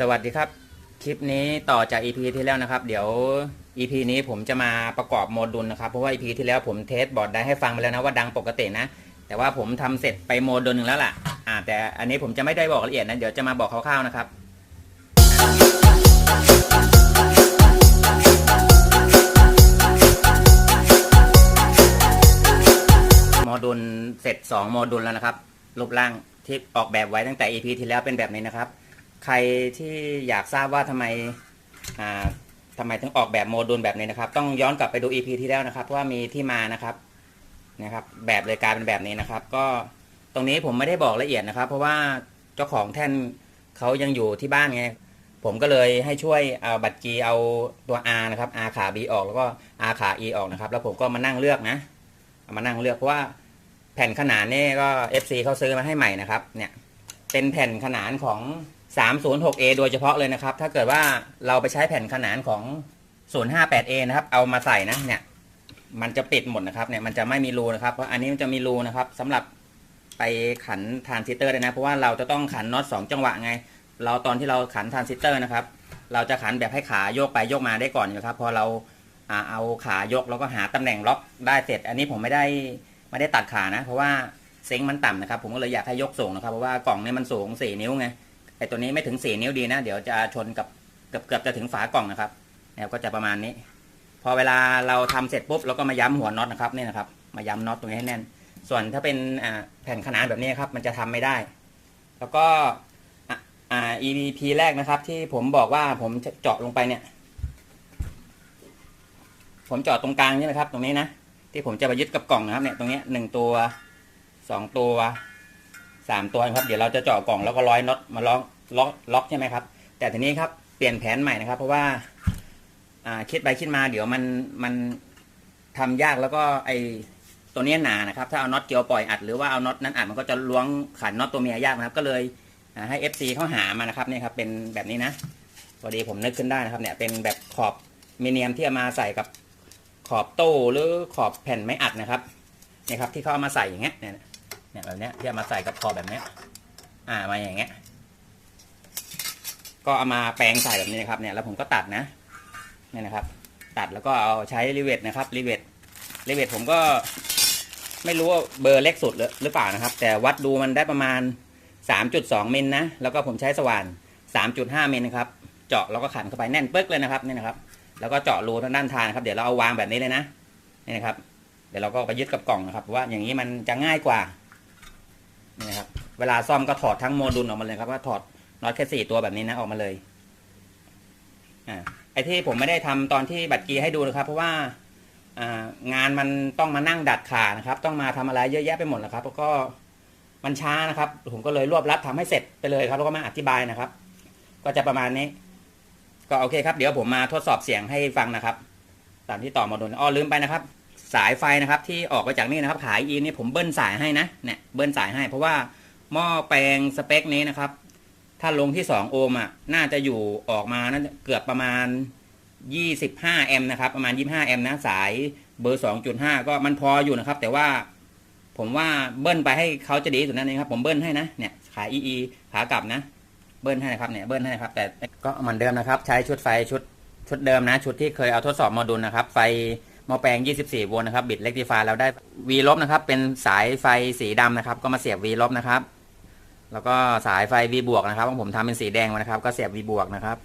สวัสดีครับ คลิปนี้ต่อจาก EP ที่แล้วนะครับ เดี๋ยว EP นี้ผมจะมาประกอบโมดูลนะครับ เพราะว่า EP ที่แล้วผมเทสบอร์ดได้ให้ฟังไปแล้วนะว่าดังปกตินะ แต่ว่าผมทำเสร็จไปโมดูลหนึ่งแล้วล่ะ อ่า แต่อันนี้ผมจะไม่ได้บอกละเอียดนะ เดี๋ยวจะมาบอกคร่าวๆนะครับโมดูลเสร็จ 2 โมดูลแล้วนะครับ รูปร่างที่ออกแบบไว้ตั้งแต่ EP ที่แล้วเป็นแบบนี้นะครับ ใครที่อยากทราบว่าทำไมอ่าทำไมถึงออกแบบโมดูลแบบนี้นะครับ ต้องย้อนกลับไปดู EP ที่แล้วนะครับเพราะว่ามีที่มานะครับนะครับ แบบเลยกลายเป็นแบบนี้นะครับ ก็ตรงนี้ผมไม่ได้บอกละเอียดนะครับ เพราะว่าเจ้าของแท่นเขายังอยู่ที่บ้านไงผมก็เลยให้ช่วยเอาบัตร G เอาตัว R นะครับ R ขา B ออกแล้วก็ R ขา E ออกนะครับ แล้วผมก็มานั่งเลือกนะามานั่งเลือกเพราะว่าแผ่นขนานนี่ก็ FC เขาซื้อมาให้ใหม่นะครับ เนี่ยเป็นแผ่นขนานของ 306A โดยเฉพาะเลยนะครับ ถ้าเกิดว่าเราไปใช้แผ่นขนานของ 058A นะครับ เอามาใส่นะเนี่ย มันจะปิดหมดนะครับเนี่ยมันจะไม่มีรูนะครับ เพราะอันนี้มันจะมีรูนะครับสำหรับไปขันทรานซิสเตอร์ได้นะ เพราะว่าเราจะต้องขันน็อต2จังหวะไง เราตอนที่เราขันทรานซิสเตอร์นะครับ เราจะขันแบบให้ขาโยกไปโยกมาได้ก่อนนะครับ พอเราอ่าเอาขายกแล้วก็หาตำแหน่งล็อกได้เสร็จ อันนี้ผมไม่ได้ไม่ได้ตัดขานะ เพราะว่าเซ็งมันต่ำนะครับ ผมก็เลยอยากให้ยกสูงนะครับ เพราะว่ากล่องเนี่ยมันสูง 4 นิ้วไง ไอตัวนี้ไม่ถึง4นิ้วดีนะ เดี๋ยวจะชนกับเกือบเกือบจะถึงฝากล่องนะครับเนี่ยก็จะประมาณนี้ พอเวลาเราทำเสร็จปุ๊บเราก็มาย้ำหัวน็อตนะครับนี่นะครับมาย้ำน็อตตรงนี้ให้แน่น ส่วนถ้าเป็นแผ่นขนานแบบนี้ครับ มันจะทำไม่ได้ แล้วก็อ่า EVP แรกนะครับ ที่ผมบอกว่าผมเจาะลงไปเนี่ย ผมเจาะตรงกลางใช่ไหมครับ ตรงนี้นะที่ผมจะไปยึดกับกล่องนะครับเนี่ยตรงนี้หนึ่งตัวสองตัว สามตัวนะครับ เดี๋ยวเราจะเจาะกล่องแล้วก็ร้อยน็อตมาล็อกล็อกล็อกใช่ไหมครับ แต่ทีนี้ครับเปลี่ยนแผนใหม่นะครับ เพราะว่า อ่าคิดไปคิดมาเดี๋ยวมันมันทำยากแล้วก็ไอตัวนี้หนานะครับ ถ้าเอาน็อตเกียวปล่อยอัดหรือว่าเอาน็อตนั้นอัดมันก็จะล้วงขันน็อตตัวเมียยากนะครับ ก็เลยให้ FC เข้าหามานะครับนี่ครับ เป็นแบบนี้นะพอดีผมนึกขึ้นได้นะครับ เนี่ยเป็นแบบขอบมิเนียมที่เอามาใส่กับขอบโต้หรือขอบแผ่นไม้อัดนะครับนี่ครับ ที่เขาเอามาใส่อย่างเงี้ย เนี่ยแบบเนี้ยที่เอามาใส่กับขอแบบเนี้ย อ่ามาอย่างเงี้ย ก็เอามาแปลงใส่แบบนี้นะครับ เนี่ยแล้วผมก็ตัดนะเนี่ยนะครับ ตัดแล้วก็เอาใช้รีเวทนะครับรีเวทรีเวทผมก็ไม่รู้ว่าเบอร์เล็กสุดหรือหรือเปล่านะครับ แต่วัดดูมันได้ประมาณ 3.2มิลนะ แล้วก็ผมใช้สว่าน 3.5มิลนะครับ เจาะแล้วก็ขันเข้าไปแน่นปึ๊กเลยนะครับเนี่ยนะครับ แล้วก็เจาะรูทางด้านทางนครับ เดี๋ยวเราเอาวางแบบนี้เลยนะนี่นะครับ เดี๋ยวเราก็ไปยึดกับกล่องนะครับเพราะว่าอย่างนี้มันจะง่ายกว่า นี่ครับ เวลาซ่อมก็ถอดทั้งโมดูลออกมาเลยครับว่าถอดน็อตแค่สี่ตัวแบบนี้นะออกมาเลยอ่าไอ้ที่ผมไม่ได้ทำตอนที่บัตรกีให้ดูนะครับ เพราะว่าอ่างานมันต้องมานั่งดัดขานะครับ ต้องมาทำอะไรเยอะแยะไปหมดนะครับ แล้วก็มันช้านะครับ ผมก็เลยรวบรัดทำให้เสร็จไปเลยครับ แล้วก็มาอธิบายนะครับ ก็จะประมาณนี้ ก็โอเคครับ เดี๋ยวผมมาทดสอบเสียงให้ฟังนะครับ ตามที่ต่อมาโดนอ้อลืมไปนะครับ สายไฟนะครับที่ออกมาจากนี่นะครับ ขายอีนี่ผมเบิ้ลสายให้นะเนี่ยเบิ้ลสายให้ เพราะว่าหม้อแปลงสเปคนี้นะครับ ถ้าลงที่ 2 โอห์มอะน่าจะอยู่ออกมาน่าจะเกือบประมาณ 25 แอมป์นะครับ ประมาณ 25 แอมป์นะสายเบอร์ 2.5 ก็มันพออยู่นะครับ แต่ว่าผมว่าเบิ้ลไปให้เขาจะดีสุดนั่นเองครับผมเบิ้ลให้นะเนี่ยขาย EE ขากลับนะ เบิ้ลให้นะครับเนี่ยเบิ้ลให้นะครับ แต่ก็เหมือนเดิมนะครับ ใช้ชุดไฟชุดชุดเดิมนะ ชุดที่เคยเอาทดสอบโมดูลนะครับ ไฟ หม้อแปลง 24 โวลต์นะครับ บิดเล็กทีฟาแล้วได้ V ลบนะครับ เป็นสายไฟสีดำนะครับ ก็มาเสียบ V ลบนะครับ แล้วก็สายไฟ V บวกนะครับของผมทำเป็นสีแดงมานะครับ ก็เสียบ V บวกนะครับ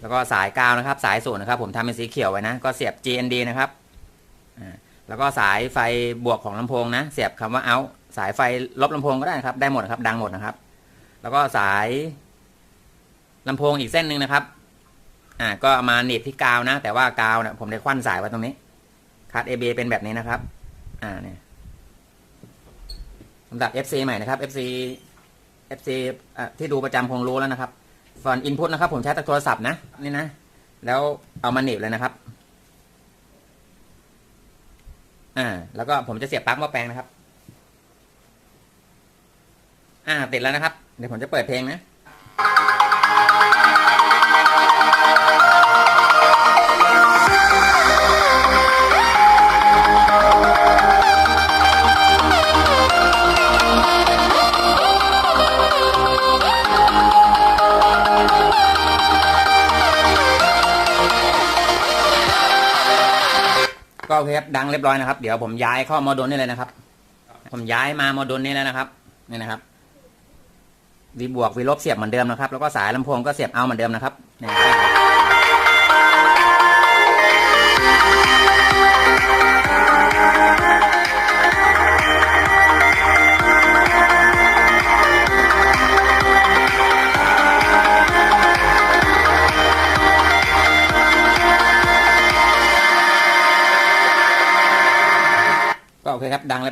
แล้วก็สายกาวนะครับ สายศูนนะครับ ผมทำเป็นสีเขียวไว้นะ ก็เสียบ GND นะครับ แล้วก็สายไฟบวกของลำโพงนะ เสียบคำว่า out สายไฟลบลำโพงก็ได้นะครับ ได้หมดนะครับ ดังหมดนะครับ แล้วก็สายลำโพงอีกเส้นหนึ่งนะครับ อ่าก็เอามาหนีบที่กาวนะ แต่ว่ากาวเนี่ยผมได้ควันสายไว้ตรงนี้คัด AB เบเป็นแบบนี้นะครับ อ่าเนี่ยสำหรับ FC ใหม่นะครับ FC FC อะที่ดูประจำคงรู้แล้วนะครับส่วน input นะครับ ผมใช้จากโทรศัพท์นะนี่นะแล้วเอามาหนีบเลยนะครับอ่า แล้วก็ผมจะเสียบปลั๊กหม้อแปลงนะครับ อ่าติดแล้วนะครับ เดี๋ยวผมจะเปิดเพลงนะ ก็โอเคครับดังเรียบร้อยนะครับ เดี๋ยวผมย้ายเข้าโมดูลนี่เลยนะครับ ผมย้ายมาโมดูลนี้แล้วนะครับนี่นะครับวีบวกวีลบเสียบเหมือนเดิมนะครับ แล้วก็สายลำโพงก็เสียบเอาเหมือนเดิมนะครับนี่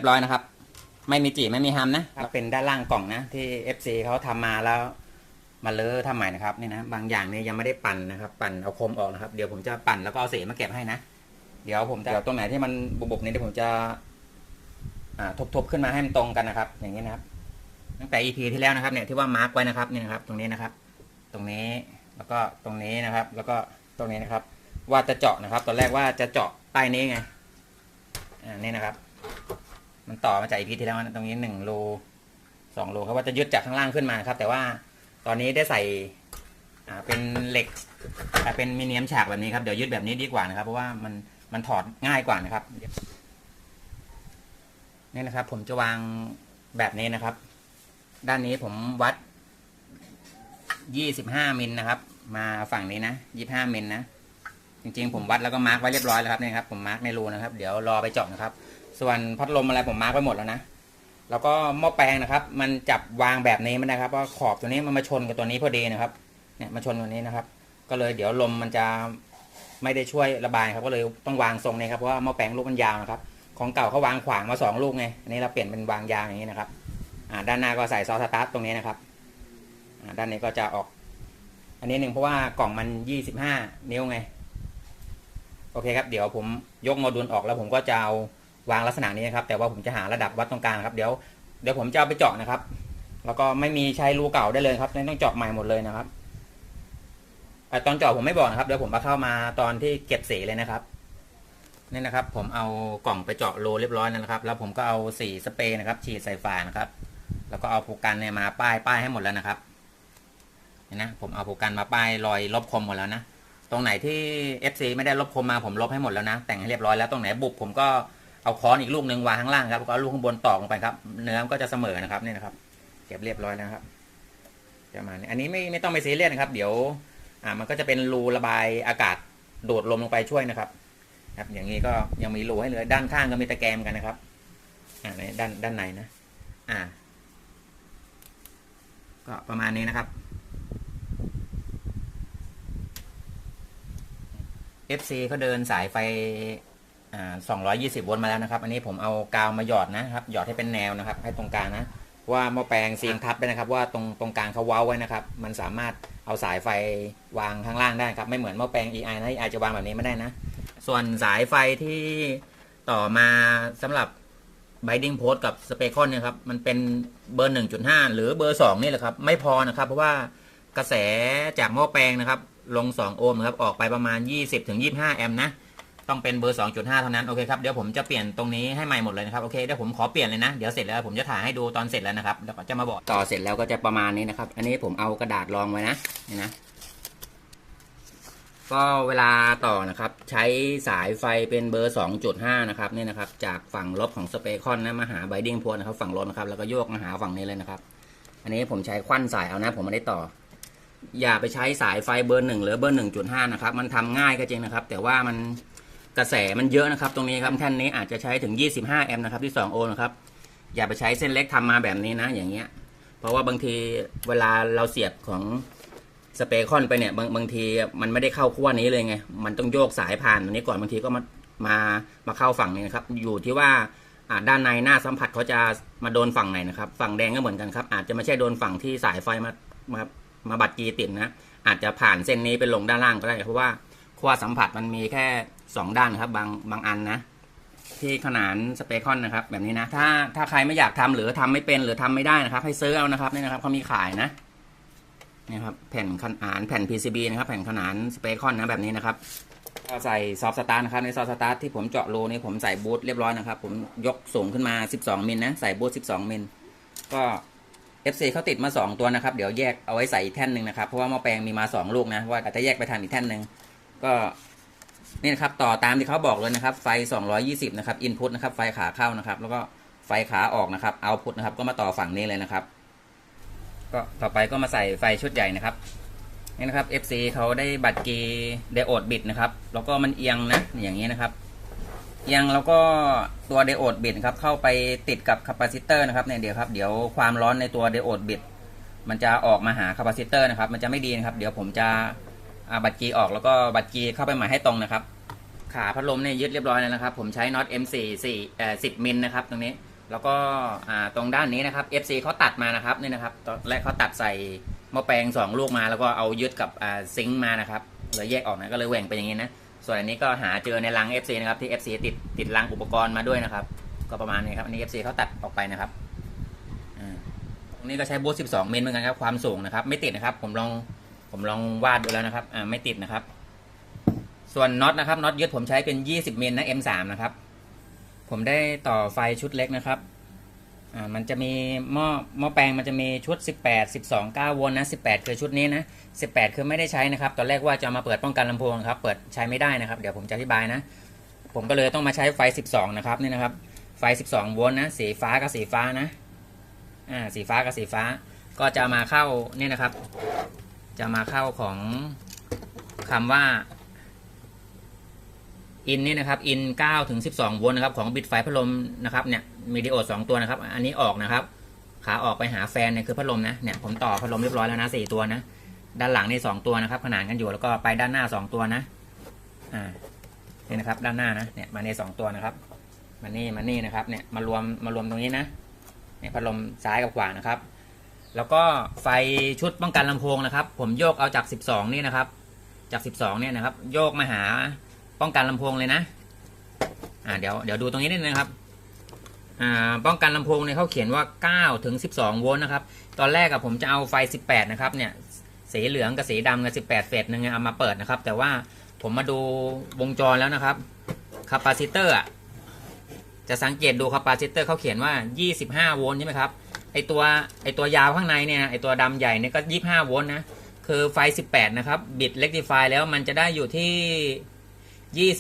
รับดังเรียบร้อยนะครับ ไม่มีจีไม่มีฮัมนะเป็นด้านล่างกล่องนะที่ FC เขาทำมาแล้วมาเลอะทำใหม่นะครับนี่นะบางอย่างเนี่ยยังไม่ได้ปั่นนะครับ ปั่นเอาโคมออกนะครับเดี๋ยวผมจะปั่นแล้วก็เอาเศษมาเก็บให้นะเดี๋ยวผมจะเดี๋ยวตรงไหนที่มันบุบๆนี้เดี๋ยวผมจะอ่าทบๆขึ้นมาให้มันตรงกันนะครับ อย่างนี้นะครับ ตั้งแต่ EP ที่แล้วนะครับเนี่ยที่ว่ามาร์กไว้นะครับนี่นะครับ ตรงนี้นะครับ ตรงนี้แล้วก็ตรงนี้นะครับ แล้วก็ตรงนี้นะครับ ว่าจะเจาะนะครับ ตอนแรกว่าจะเจาะใต้นี้ไงอ่านี่นะครับ มันต่อมาจาก EP ที่แล้วนะตรงนี้หนึ่งรูสองรูเขาว่าจะยึดจากข้างล่างขึ้นมาครับ แต่ว่าตอนนี้ได้ใส่อ่าเป็นเหล็กอ่าเป็นมิเนียมฉากแบบนี้ครับเดี๋ยวยึดแบบนี้ดีกว่านะครับ เพราะว่ามันมันถอดง่ายกว่านะครับนี่นะครับ ผมจะวางแบบนี้นะครับ ด้านนี้ผมวัด25มิลนะครับ มาฝั่งนี้นะ25มิลนะจริงๆ ผมวัดแล้วก็มาร์กไว้เรียบร้อยแล้วครับนี่ครับผมมาร์กในรูนะครับ เดี๋ยวรอไปเจาะนะครับ ส่วนพัดลมอะไรผมมาร์กไว้หมดแล้วนะ แล้วก็หม้อแปลงนะครับ มันจับวางแบบนี้ไม่ได้ครับว่าขอบตัวนี้มันมาชนกับตัวนี้พอดีนะครับ เนี่ยมาชนตัวนี้นะครับ ก็เลยเดี๋ยวลมมันจะไม่ได้ช่วยระบายครับ ก็เลยต้องวางทรงนี้ครับเพราะว่าหม้อแปลงลูกมันยาวนะครับ ของเก่าเขาวางขวางมาสองลูกไงอันนี้เราเปลี่ยนเป็นวางยาวอย่างนี้นะครับ อ่า ด้านหน้าก็ใส่ซอสสตาร์ทตรงนี้นะครับ อ่า ด้านนี้ก็จะออก อันนี้หนึ่งเพราะว่ากล่องมันยี่สิบห้านิ้วไง โอเคครับ เดี๋ยวผมยกโมดูลออกแล้วผมก็จะเอา วางลักษณะนี้นะครับ แต่ว่าผมจะหาระดับวัดตรงกลางครับ เดี๋ยวเดี๋ยวผมจะเอาไปเจาะนะครับ แล้วก็ไม่มีใช้รูเก่าได้เลยครับต้องเจาะใหม่หมดเลยนะครับอตอนเจาะผมไม่บอกนะครับเดี๋ยวผมมาเข้ามาตอนที่เก็บสีเลยนะครับนี่นะครับ ผมเอากล่องไปเจาะโลเรียบร้อยแล้วนะครับ แล้วผมก็เอาสีสเปรย์นะครับ ฉีดใส่ฝานะครับ แล้วก็เอาผูกกันเนี่ยมาป้ายป้ายให้หมดแล้วนะครับเห็นนะผมเอาผูกกันมาป้ายรอยลบคมหมดแล้วนะตรงไหนที่ FC ไม่ได้ลบคมมาผมลบให้หมดแล้วนะ แต่งให้เรียบร้อยแล้วตรงไหนบุบผมก็ เอาค้อนอีกลูกหนึ่งวางข้างล่างครับแล้วก็เอาลูกข้างบนตอกลงไปครับ เนื้อมันก็จะเสมอนะครับนี่นะครับเก็บเรียบร้อยแล้วนะครับประมาณนี้อันนี้ไม่ไม่ต้องไปซีเรียสนะครับ เดี๋ยวอ่ามันก็จะเป็นรูระบายอากาศดูดลมลงไปช่วยนะครับ ครับ อย่างนี้ก็ยังมีรูให้เหลือด้านข้างก็มีตะแกรงกันนะครับ อ่าในด้านด้านในนะ อ่า ก็ประมาณนี้นะครับ FC เขาเดินสายไฟ อ่า220 โวลต์มาแล้วนะครับ อันนี้ผมเอากาวมาหยอดนะครับ หยอดให้เป็นแนวนะครับ ให้ตรงกลางนะ ว่าหม้อแปลงเสียงทับไปนะครับ ว่าตรงตรงกลางเขาเว้าไว้นะครับ มันสามารถเอาสายไฟวางข้างล่างได้ครับ ไม่เหมือนหม้อแปลง EI นะ EI จะวางแบบนี้ไม่ได้นะ ส่วนสายไฟที่ต่อมาสำหรับ binding post กับ s p e c o n เนี่ยครับ มันเป็นเบอร์ 1.5 หรือเบอร์ 2 นี่แหละครับ ไม่พอนะครับ เพราะว่ากระแสจากหม้อแปลงนะครับ ลง 2 โอห์มนะครับ ออกไปประมาณ 20-25 แอมป์นะ ต้องเป็นเบอร์ 2.5 เท่านั้น โอเคครับ เดี๋ยวผมจะเปลี่ยนตรงนี้ให้ใหม่หมดเลยนะครับ โอเค เดี๋ยวผมขอเปลี่ยนเลยนะ เดี๋ยวเสร็จแล้วผมจะถ่ายให้ดูตอนเสร็จแล้วนะครับ แล้วก็จะมาบอก ต่อเสร็จแล้วก็จะประมาณนี้นะครับ อันนี้ผมเอากระดาษรองไว้นะ นี่นะ ก็เวลาต่อนะครับ ใช้สายไฟเป็นเบอร์ 2.5 นะครับนี่นะครับ จากฝั่งลบของสเปคอนนะมาหาไบดิ้งพวนะครับ ฝั่งลบนะครับ แล้วก็โยกมาหาฝั่งนี้เลยนะครับ อันนี้ผมใช้ควันสายเอานะ ผมไม่ได้ต่ออย่าไปใช้สายไฟเบอร์หนึ่งหรือเบอร์หนึ่งจุดห้านะครับ มันทำง่ายก็จริงนะครับ แต่ว่ามัน กระแสมันเยอะนะครับตรงนี้ครับท่านนี้อาจจะใช้ถึง 25 แอมป์นะครับที่ 2 โอห์มนะครับอย่าไปใช้เส้นเล็กทำมาแบบนี้นะอย่างเงี้ย เพราะว่าบางทีเวลาเราเสียบของสเปคอนไปเนี่ยบางบางทีมันไม่ได้เข้าขั้วนี้เลยไง มันต้องโยกสายผ่านอันนี้ก่อนบางทีก็มามามาเข้าฝั่งนี้นะครับ อยู่ที่ว่าอ่าด้านในหน้าสัมผัสเขาจะมาโดนฝั่งไหนนะครับ ฝั่งแดงก็เหมือนกันครับ อาจจะไม่ใช่โดนฝั่งที่สายไฟมามามาบัดกีติดนะ อาจจะผ่านเส้นนี้ไปลงด้านล่างก็ได้ เพราะว่าขั้วสัมผัสมันมีแค่ สองด้านครับ บางบางอันนะ ที่ขนานสเปคอนนะครับ แบบนี้นะ ถ้าถ้าใครไม่อยากทำหรือทำไม่เป็นหรือทำไม่ได้นะครับ ให้ซื้อเอานะครับนี่นะครับเขามีขายนะนี่ครับแผ่นขนานแผ่น PCB นะครับ แผ่นขนานสเปคอนนะแบบนี้นะครับก็ใส่ซอฟสตาร์นะครับในซอฟสตาร์ที่ผมเจาะรูนี่ผมใส่บูทเรียบร้อยนะครับ ผมยกสูงขึ้นมา 12มิลนะใส่บูท12มิลก็ FC เขาติดมา 2 ตัวนะครับ เดี๋ยวแยกเอาไว้ใส่อีกแท่นหนึ่งนะครับ เพราะว่าหม้อแปลงมีมา 2 ลูกนะว่าอาจจะแยกไปทำอีกแท่นหนึ่งก็ นี่นะครับต่อตามที่เขาบอกเลยนะครับ ไฟ 220 นะครับอินพุตนะครับ ไฟขาเข้านะครับ แล้วก็ไฟขาออกนะครับเอาพุตนะครับ ก็มาต่อฝั่งนี้เลยนะครับ ก็ต่อไปก็มาใส่ไฟชุดใหญ่นะครับนี่นะครับ FC เขาได้บัตรกีเดโอดบิดนะครับ แล้วก็มันเอียงนะอย่างนี้นะครับ เอียงแล้วก็ตัวเดโอดบิดครับ เข้าไปติดกับคาปาซิเตอร์นะครับเนี่ยเดี๋ยวครับเดี๋ยวความร้อนในตัวเดโอดบิดมันจะออกมาหาคาปาซิเตอร์นะครับ มันจะไม่ดีนะครับ เดี๋ยวผมจะ บัตรกีออกแล้วก็บัตรกีเข้าไปใหม่ให้ตรงนะครับ ขาพัดลมเนี่ยยึดเรียบร้อยแล้วนะครับ ผมใช้น็อต M4 4เอ่อ10มิลนะครับตรงนี้แล้วก็ตรงด้านนี้นะครับ FC เขาตัดมานะครับนี่นะครับแรกเขาตัดใส่หม้อแปลง 2 ลูกมา แล้วก็เอายึดกับซิงค์มานะครับเลยแยกออกนะก็เลยแหว่งไปอย่างนี้นะ ส่วนอันนี้ก็หาเจอในรัง FC นะครับที่ FC ติดติดรังอุปกรณ์มาด้วยนะครับ ก็ประมาณนี้ครับอันนี้ FC เขาตัดออกไปนะครับอ่าตรงนี้ก็ใช้บูท12มิลเหมือนกันครับความสูงนะครับ ไม่ติดนะครับ ผมลอง ผมลองวาดดูแล้วนะครับอ่าไม่ติดนะครับ ส่วนน็อตนะครับน็อตยึดผมใช้เป็น 20มิลนะ M3 นะครับ ผมได้ต่อไฟชุดเล็กนะครับอ่ามันจะมีหม้อหม้อแปลงมันจะมีชุด 18 12 9โวลต์นะ 18 คือชุดนี้นะ 18 คือไม่ได้ใช้นะครับ ตอนแรกว่าจะมาเปิดป้องกันลำโพงครับ เปิดใช้ไม่ได้นะครับ เดี๋ยวผมจะอธิบายนะ ผมก็เลยต้องมาใช้ไฟ 12 นะครับนี่นะครับ ไฟ 12 โวลต์นะ สีฟ้ากับสีฟ้านะ อ่า สีฟ้ากับสีฟ้า ก็จะมาเข้านี่นะครับ จะมาเข้าของคำว่าอินนี่นะครับอิน9ถึง12 โวลต์นะครับของบิดไฟพัดลมนะครับเนี่ยมีดิโอด2ตัวนะครับ อันนี้ออกนะครับ ขาออกไปหาแฟนเนี่ยคือพัดลมนะเนี่ยผมต่อพัดลมเรียบร้อยแล้วนะ4ตัวนะด้านหลังนี่2ตัวนะครับ ขนานกันอยู่แล้วก็ไปด้านหน้า 2 ตัวนะอ่านี่นะครับ ด้านหน้านะเนี่ยมาใน2ตัวนะครับมานี่มานี่นะครับเนี่ยมารวมมารวมตรงนี้นะเนี่ยพัดลมซ้ายกับขวานะครับ แล้วก็ไฟชุดป้องกันลำโพงนะครับ ผมโยกเอาจาก 12 นี่นะครับ จาก 12 เนี่ยนะครับ โยกมาหาป้องกันลำโพงเลยนะ อ่าเดี๋ยวเดี๋ยวดูตรงนี้นิดนึงครับ อ่าป้องกันลำโพงเนี่ยเขาเขียนว่า 9 ถึง 12 โวลต์นะครับ ตอนแรกอะผมจะเอาไฟ 18 นะครับเนี่ยสีเหลืองกับสีดำกับ 18 เฟสหนึ่งเอามาเปิดนะครับ แต่ว่าผมมาดูวงจรแล้วนะครับคาปาซิเตอร์อะ จะสังเกตดูคาปาซิเตอร์เขาเขียนว่า 25 โวลต์ใช่ไหมครับ ไอตัวไอตัวยาวข้างในเนี่ย ไอตัวดำใหญ่เนี่ยก็ 25 โวลต์นะ คือไฟ 18 นะครับ บิดเล็กดิฟายแล้วมันจะได้อยู่ที่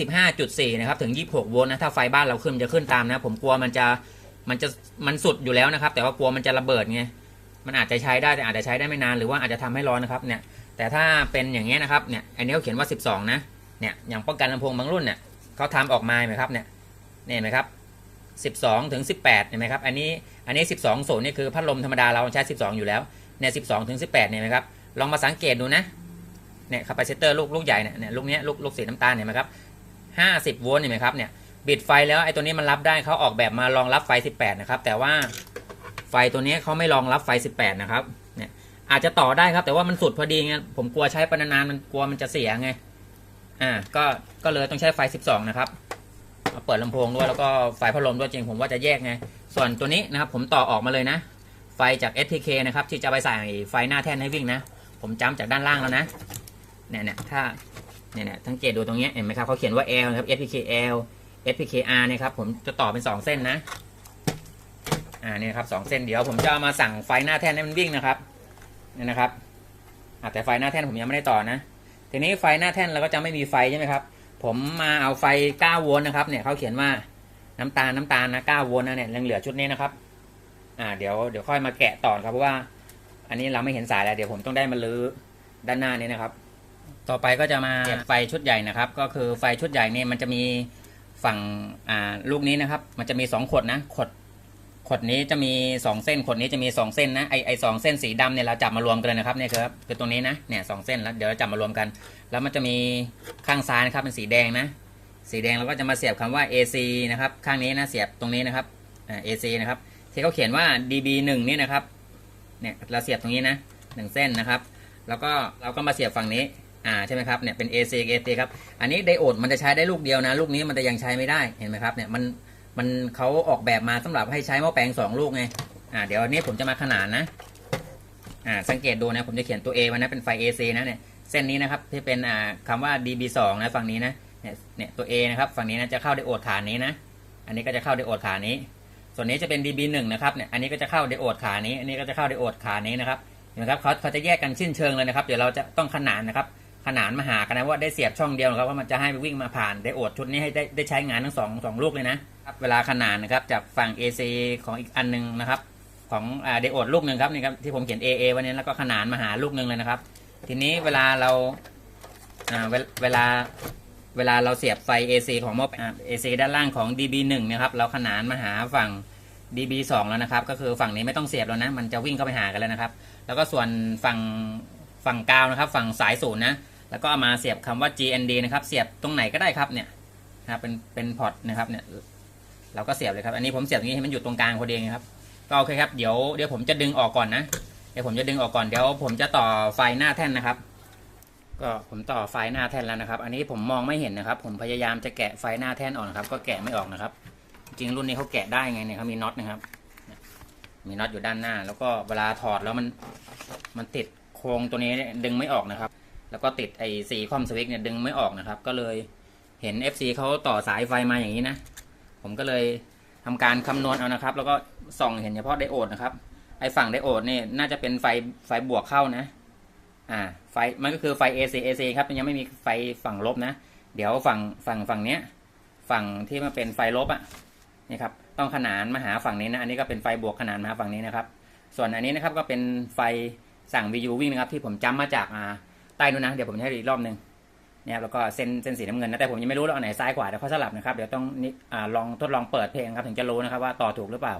25.4 นะครับ ถึง 26 โวลต์นะ ถ้าไฟบ้านเราขึ้นจะขึ้นตามนะ ผมกลัวมันจะ มันจะ มันสุดอยู่แล้วนะครับ แต่ว่ากลัวมันจะระเบิดไง มันอาจจะใช้ได้ แต่อาจจะใช้ได้ไม่นาน หรือว่าอาจจะทำให้ร้อนนะครับ เนี่ย แต่ถ้าเป็นอย่างเงี้ยนะครับ เนี่ย อันนี้เขาเขียนว่า 12 นะ เนี่ย อย่างป้องกันลำโพงบางรุ่นเนี่ยเขาทำออกมาไหมครับ เนี่ย เนี่ยไหมครับ 12 ถึง 18เห็นไหมครับ อันนี้อันนี้ 12โซนนี่คือพัดลมธรรมดาเราใช้ 12 อยู่แล้วเนี่ย12 ถึง 18เนี่ยเห็นไหมครับ ลองมาสังเกตดูนะ เนี่ยคาปาซิเตอร์ลูกลูกใหญ่เนี่ย ลูกเนี้ยลูกลูกสีน้ำตาลเห็นไหมครับ 50 โวลต์เห็นไหมครับ เนี่ย บิดไฟแล้วไอ้ตัวนี้มันรับได้เขาออกแบบมารองรับไฟ 18 นะครับ แต่ว่าไฟตัวนี้เขาไม่รองรับไฟ 18 นะครับ เนี่ย อาจจะต่อได้ครับ แต่ว่ามันสุดพอดีไง ผมกลัวใช้ไปนานๆ มันกลัวมันจะเสียไง อ่า ก็ ก็เลยต้องใช้ไฟ 12 นะครับ เอาเปิดลำโพงด้วยแล้วก็ไฟพัดลมด้วยจริงผมว่าจะแยกไง ส่วนตัวนี้นะครับผมต่อออกมาเลยนะ ไฟจาก STK นะครับที่จะไปใส่ไฟหน้าแท่นให้วิ่งนะ ผมจำจากด้านล่างแล้วนะเนี่ยเนี่ยถ้าเนี่ยเนี่ยสังเกตดูตรงนี้เห็นไหมครับเขาเขียนว่า L นะครับ SPK L SPK R เนี่ยครับผมจะต่อเป็น 2 เส้นนะอ่าเนี่ยครับสองเส้นเดี๋ยวผมจะามาสั่งไฟหน้าแท่นให้มันวิ่งนะครับเนี่ยนะครับแต่ไฟหน้าแท่นผมยังไม่ได้ต่อนะ ทีนี้ไฟหน้าแท่นเราก็จะไม่มีไฟใช่ไหมครับ ผมมาเอาไฟ 9 โวลต์นะครับ เนี่ยเขาเขียนว่าน้ำตาลน้ำตาลนะ 9 โวลต์นะเนี่ยยังเหลือชุดนี้นะครับ อ่า เดี๋ยวเดี๋ยวค่อยมาแกะต่อครับเพราะว่า อันนี้เราไม่เห็นสายแล้วเดี๋ยวผมต้องได้มาลื้อด้านหน้านี้นะครับ ต่อไปก็จะมาเก็บไฟชุดใหญ่นะครับ ก็คือไฟชุดใหญ่เนี่ยมันจะมีฝั่งอ่าลูกนี้นะครับ มันจะมีสองขดนะ ขด ขดนี้จะมีสองเส้นขดนี้จะมีสองเส้นนะไอไอสองเส้นสีดำเนี่ยเราจับมารวมกันเลยนะครับเนี่ยครับคือตรงนี้นะเนี่ยสองเส้นแล้วเดี๋ยวเราจับมารวมกัน แล้วมันจะมีข้างซ้ายนะครับเป็นสีแดงนะ สีแดงเราก็จะมาเสียบคำว่า AC นะครับข้างนี้นะเสียบตรงนี้นะครับอ่า AC นะครับที่เขาเขียนว่า DB 1นี่นะครับเนี่ยเราเสียบตรงนี้นะหนึ่งเส้นนะครับ แล้วก็เราก็มาเสียบฝั่งนี้อ่าใช่ไหมครับเนี่ยเป็น AC กับ AC ครับอันนี้ไดโอดมันจะใช้ได้ลูกเดียวนะ ลูกนี้มันจะยังใช้ไม่ได้เห็นไหมครับเนี่ยมัน มันเขาออกแบบมาสำหรับให้ใช้หม้อแปลงสองลูกไงอ่าเดี๋ยวอันนี้ผมจะมาขนานนะอ่าสังเกตดูนะผมจะเขียนตัว A ไว้นะเป็นไฟ AC นะเนี่ยเส้นนี้นะครับที่เป็นอ่าคำว่า DB2 นะฝั่งนี้นะเนี่ยเนี่ยตัว A นะครับฝั่งนี้นะจะเข้าไดโอดขานี้นะ อันนี้ก็จะเข้าไดโอดขานี้ ส่วนนี้จะเป็น DB1 นะครับเนี่ยอันนี้ก็จะเข้าไดโอดขานี้ อันนี้ก็จะเข้าไดโอดขานี้นะครับเห็นไหมครับเขาเขาจะแยกกันสิ้นเชิงเลยนะครับ เดี๋ยวเราจะต้องขนานนะครับ ขนานมาหากันนะว่าได้เสียบช่องเดียวนะครับว่ามันจะให้ไปวิ่งมาผ่านไดโอดชุดนี้ให้ได้ได้ใช้งานทั้งสองสองลูกเลยนะครับเวลาขนานนะครับจากฝั่ง AC ของอีกอันหนึงนะครับของไดโอดลูกหนึ่งครับนี่ครับที่ผมเขียน AA วันนี้แล้วก็ขนานมาหาลูกหนึ่งเลยนะครับ ทีนี้เวลาเราอ่าเวลเวลาเวลาเราเสียบไฟ AC ของหม้ออ่า AC ด้านล่างของ DB1 นะครับเราขนานมาหาฝั่ง DB2 แล้วนะครับ ก็คือฝั่งนี้ไม่ต้องเสียบแล้วนะ มันจะวิ่งเข้าไปหากันแล้วนะครับ แล้วก็ส่วนฝั่งฝั่งกาวนะครับ ฝั่งสายศูนย์นะ แล้วก็เอามาเสียบคำว่า GND นะครับ เสียบตรงไหนก็ได้ครับเนี่ยนะครับเป็นเป็นพอร์ตนะครับเนี่ยเราก็เสียบเลยครับ อันนี้ผมเสียบอย่างนี้ให้มันอยู่ตรงกลางพอดีครับ ก็โอเคครับ เดี๋ยวเดี๋ยวผมจะดึงออกก่อนนะ เดี๋ยวผมจะดึงออกก่อน เดี๋ยวผมจะต่อไฟหน้าแท่นนะครับ ก็ผมต่อไฟหน้าแท่นแล้วนะครับ อันนี้ผมมองไม่เห็นนะครับ ผมพยายามจะแกะไฟหน้าแท่นออกนะครับ ก็แกะไม่ออกนะครับ จริงรุ่นนี้เขาแกะได้ไงเนี่ยเขามีน็อตนะครับ มีน็อตอยู่ด้านหน้า แล้วก็เวลาถอดแล้วมันมันติดโครงตัวนี้ดึงไม่ออกนะครับ แล้วก็ติดไอ้สีคอมสวิตช์เนี่ยดึงไม่ออกนะครับ ก็เลยเห็น FC เขาต่อสายไฟมาอย่างนี้นะ ผมก็เลยทำการคำนวณเอานะครับ แล้วก็ส่องเห็นเฉพาะไดโอดนะครับ ไอ้ฝั่งไดโอดเนี่ยน่าจะเป็นไฟไฟบวกเข้านะ อ่า ไฟมันก็คือไฟ AC AC ครับมันยังไม่มีไฟฝั่งลบนะ เดี๋ยวฝั่งฝั่งฝั่งเนี้ย ฝั่งที่มันเป็นไฟลบอะนี่ครับ ต้องขนานมาหาฝั่งนี้นะ อันนี้ก็เป็นไฟบวกขนานมาฝั่งนี้นะครับ ส่วนอันนี้นะครับก็เป็นไฟสั่ง VU วิ่งนะครับที่ผมจำมาจากอ่า ใต้นู้นนะ เดี๋ยวผมจะให้ดูอีกรอบหนึ่งนี่ยครับแล้วก็เส้นเส้นสีน้ำเงินนะแต่ผมยังไม่รู้แล้วอันไหนซ้ายขวาเดี๋ยวเขาสลับนะครับเดี๋ยวต้องนี่อ่าลองทดลองเปิดเพลงครับถึงจะรู้นะครับว่าต่อถูกหรือเปล่า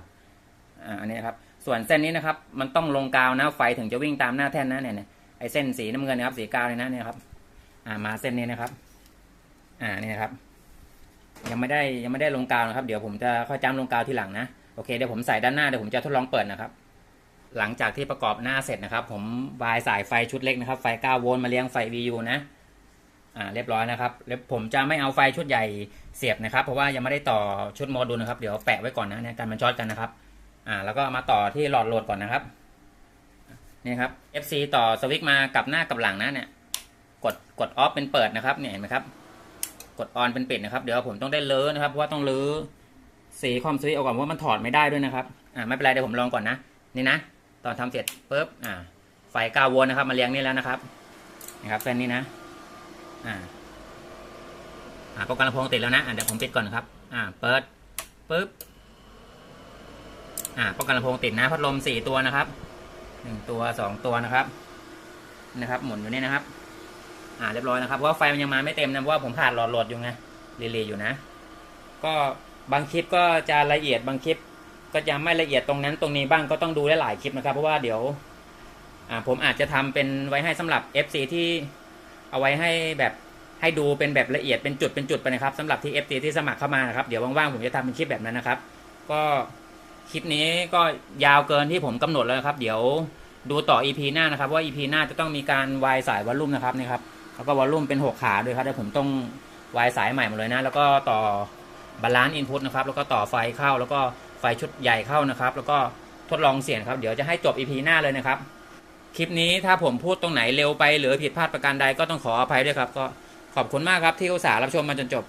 อ่าอันนี้นะครับส่วนเส้นนี้นะครับมันต้องลงกาวนะไฟถึงจะวิ่งตามหน้าแท่นนะเนี่ยเนี่ยไอเส้นสีน้ำเงินนะครับสีกาวเลยนะเนี่ยครับอ่ามาเส้นนี้นะครับ อ่านี่นะครับ ยังไม่ได้ยังไม่ได้ลงกาวนะครับ เดี๋ยวผมจะค่อยจ้ำลงกาวทีหลังนะโอเคเดี๋ยวผมใส่ด้านหน้าเดี๋ยวผมจะทดลองเปิดนะครับ หลังจากที่ประกอบหน้าเสร็จนะครับ ผมวายสายไฟชุดเล็กนะครับ ไฟ 9 โวลต์มาเลี้ยงไฟ VU นะอ่าเรียบร้อยนะครับแล้วผมจะไม่เอาไฟชุดใหญ่เสียบนะครับ เพราะว่ายังไม่ได้ต่อชุดโมดูลนะครับ เดี๋ยวแปะไว้ก่อนนะเนี่ยการมันช็อตกันนะครับอ่าแล้วก็มาต่อที่หลอดโหลดก่อนนะครับนี่ครับ FC ต่อสวิตมากับหน้ากับหลังนะเนี่ย กดกดออฟเป็นเปิดนะครับเนี่ยเห็นไหมครับ กดออนเป็นปิดนะครับ เดี๋ยวผมต้องได้เลือนะครับเพราะว่าต้องเลอสีคอมสวิตช์เอาก่อนเพราะว่ามันถอดไม่ได้ด้วยนะครับอ่าไม่เป็นไรเดี๋ยวผมลองก่อนนะนี่นะ ตอนทำเสร็จปุ๊บอ่าไฟ9โวล์นะครับ มาเลี้ยงนี่แล้วนะครับนะครับเส้นนี้นะ อ่าอ่าป้องกันลำโพงติดแล้วนะอ่าเดี๋ยวผมปิดก่อนครับ อ่า เปิดปุ๊บอ่าป้องกันลำโพงติดนะพัดลมสี่ตัวนะครับหนึ่งตัวสองตัวนะครับ นะครับ หมุนอยู่นี่นะครับ อ่าเรียบร้อยนะครับเพราะว่าไฟมันยังมาไม่เต็มนะเพราะว่าผมผ่านหลอดโหลดอยู่ไงรีเลย์อยู่นะ ก็บางคลิปก็จะละเอียดบางคลิป ก็จะไม่ละเอียดตรงนั้นตรงนี้บ้างก็ต้องดูหลายๆคลิปนะครับ เพราะว่าเดี๋ยวผมอาจจะทำเป็นไว้ให้สำหรับ FC ที่เอาไว้ให้แบบให้ดูเป็นแบบละเอียดเป็นจุดเป็นจุดไปนะครับสำหรับที่ FC ที่สมัครเข้ามานะครับเดี๋ยวว่างๆผมจะทำเป็นคลิปแบบนั้นนะครับ ก็คลิปนี้ก็ยาวเกินที่ผมกำหนดแล้วนะครับ เดี๋ยวดูต่อ EP หน้านะครับว่า EP หน้าจะต้องมีการวายสายวอลลุ่มนะครับนี่ครับแล้วก็วอลลุ่มเป็นหกขาด้วยครับเดี๋ยวผมต้องวายสายใหม่หมดเลยนะ แล้วก็ต่อบาลานซ์อินพุตนะครับแล้วก็ต่อไฟเข้าแล้วก็ ไฟชุดใหญ่เข้านะครับ แล้วก็ทดลองเสียงครับ เดี๋ยวจะให้จบ EP หน้าเลยนะครับ คลิปนี้ถ้าผมพูดตรงไหนเร็วไปหรือผิดพลาดประการใดก็ต้องขออภัยด้วยครับ ก็ขอบคุณมากครับที่อุตส่าห์รับชมมาจนจบ